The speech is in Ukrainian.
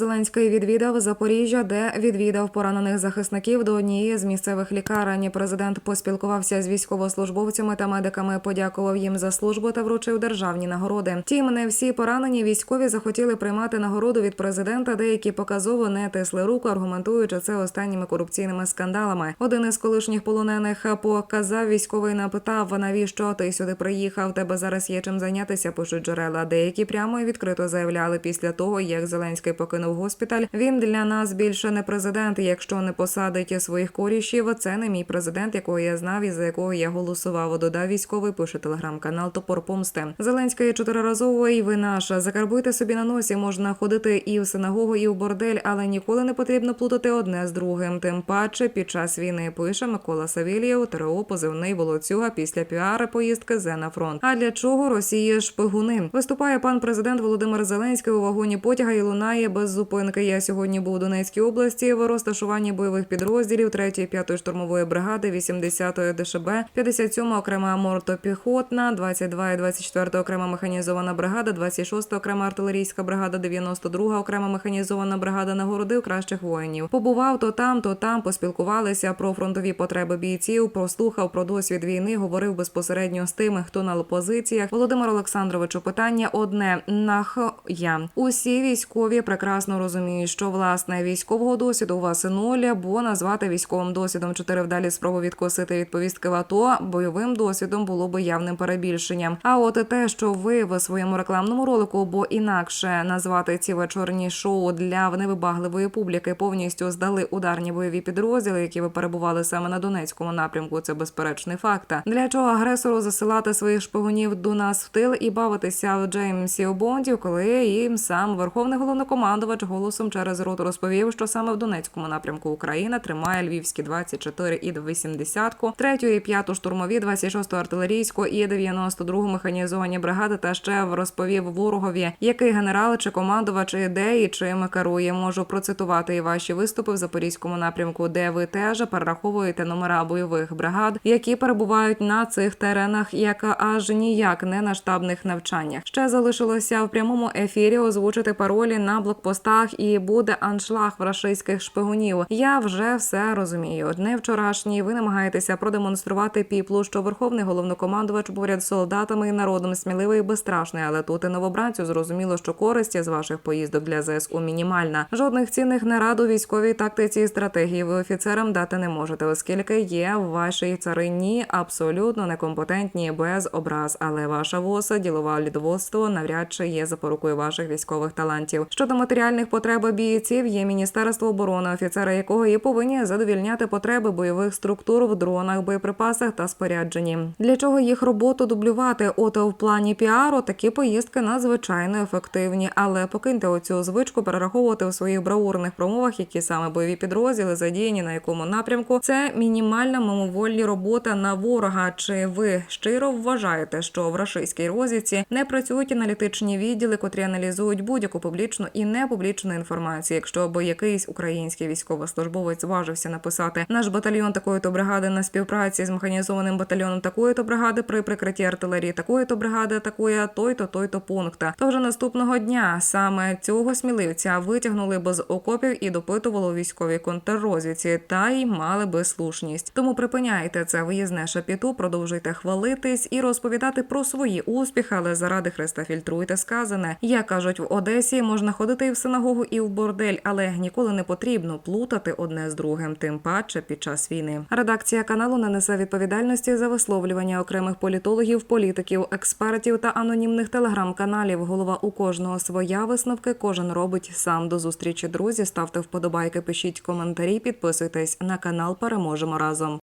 Зеленський відвідав Запоріжжя, де відвідав поранених захисників до однієї з місцевих лікарень. Президент поспілкувався з військовослужбовцями та медиками, подякував їм за службу та вручив державні нагороди. Втім, не всі поранені військові захотіли приймати нагороду від президента. Деякі показово не тисли руку, аргументуючи це останніми корупційними скандалами. Один із колишніх полонених показав військовий напитав, навіщо ти сюди приїхав? Тебе зараз є чим зайнятися. Пишуть джерела. Деякі прямо і відкрито заявляли після того, як Зеленський покинув госпіталь. Він для нас більше не президент. Якщо не посадить своїх корішів, це не мій президент, якого я знав і за якого я голосував. Додав військовий. Пише телеграм-канал Топор Помсти. Зеленський чотириразово і ви наша. Закарбуйте собі на носі. Можна ходити і в синагогу, і в бордель, але ніколи не потрібно плутати одне з другим. Тим паче під час війни пише Микола Савєлєв, ТРО позивний волоцюга після піари поїздки Зе на фронт. А для чого Росії шпигуни? Виступає пан президент Володимир Зеленський у вагоні потяга і лунає без зупинки. Я сьогодні був у Донецькій області в розташуванні бойових підрозділів 3-ї 5-ї штурмової бригади, 80-ї ДШБ, 57-ма окрема мортопіхотна, 22 і 24 окрема механізована бригада, 26 окрема артилерійська бригада, 92 окрема механізована бригада нагородив кращих воїнів. Побував то там, то там, поспілкувалися про фронтові потреби бійців, прослухав про досвід війни, говорив безпосередньо з тими, хто на позиціях. Володимир Олександровичу, питання одне нах я. Усі військові прекрасно розуміють, що власне військового досвіду у вас нуль, бо назвати військовим досвідом чотири вдалі спроби відкосити від повістки в АТО бойовим досвідом було би явним перебільшенням. А от те, що ви в своєму рекламному ролику, бо інакше назвати ці вечорні шоу для невибагливої публіки повністю здали ударні бойові підрозділи, які ви перебували саме на Донецькому напрямку. Це безперечний факт. Для чого агресору засилати своїх шпигунів до нас в тил і бавитися в Джеймсі Бондів, коли їм сам верховний головнокомандувач голосом через рот розповів, що саме в Донецькому напрямку Україна тримає львівські 24 і 80 3 і 5 штурмові, 26 артилерійську і 92 механізовані бригади. Та ще розповів ворогові, який генерал чи командувач іде і чим керує. Можу процитувати і ваші виступи в запорізькому напрямку, де ви теж перераховуєте номера бойових бригад, які перебувають на цих теренах, як аж ніяк не на штабних навчаннях. Ще залишилося в прямому ефірі озвучити паролі на блокпостах, і буде аншлаг в рашистських шпигунів. Я вже все розумію. Одне вчорашній ви намагаєтеся продемонструвати піплу, що верховний головнокомандувач поряд з солдатами і народом сміливий і безстрашний, але тут і новобранцю зрозуміло, що користі з ваших поїздок для ЗСУ мінімальна. Жодних цінних нарад у військовій тактиці і стратегії ви офіцерам дати не можете, оскільки є в вашій царині абсолютно некомпетентні без образ. Але ваша воса, ділова лідоводство навряд чи є запорукою ваших військових талантів. Щодо матеріальних потреб бійців, є міністерство оборони, офіцери якого і повинні задовільняти потреби бойових структур в дронах, боєприпасах та спорядженні. Для чого їх роботу дублювати? От в плані піару такі поїздки надзвичайно ефективні, але покиньте оцю звичку перераховувати у своїх бравурних промовах, які саме бойові підрозділи задіяні на якому напрямку. Це мінімальна мимовольні робота на ворога. Чи ви щиро вважаєте, що в рашистській розвідці не працюють аналітичні відділи, котрі аналізують будь-яку публічну і непублічну інформацію? Якщо б якийсь український військовослужбовець зважився написати наш батальйон такої то бригади на співпраці з механізованим батальйоном такої то бригади при прикритті артилерії такої то бригади атакує той то той то пункт. То вже наступного дня саме цього сміливця витягнули б з окопів і допитували у військовій контррозвідці, та й мали би слушність. Тому припиняйте це виїзне шапіту, продовжуйте хвалитись і розповідати про свої успіхи, але заради Христа фільтруйте сказане. Як кажуть, в Одесі можна ходити і в синагогу, і в бордель, але ніколи не потрібно плутати одне з другим, тим паче під час війни. Редакція каналу не несе відповідальності за висловлювання окремих політологів, політиків, експертів та анонімних телеграм-каналів. Голова у кожного своя висновки. Кожен робить сам до зустрічі. Друзі, ставте вподобайки, пишіть коментарі, підписуйтесь на канал. Переможемо разом.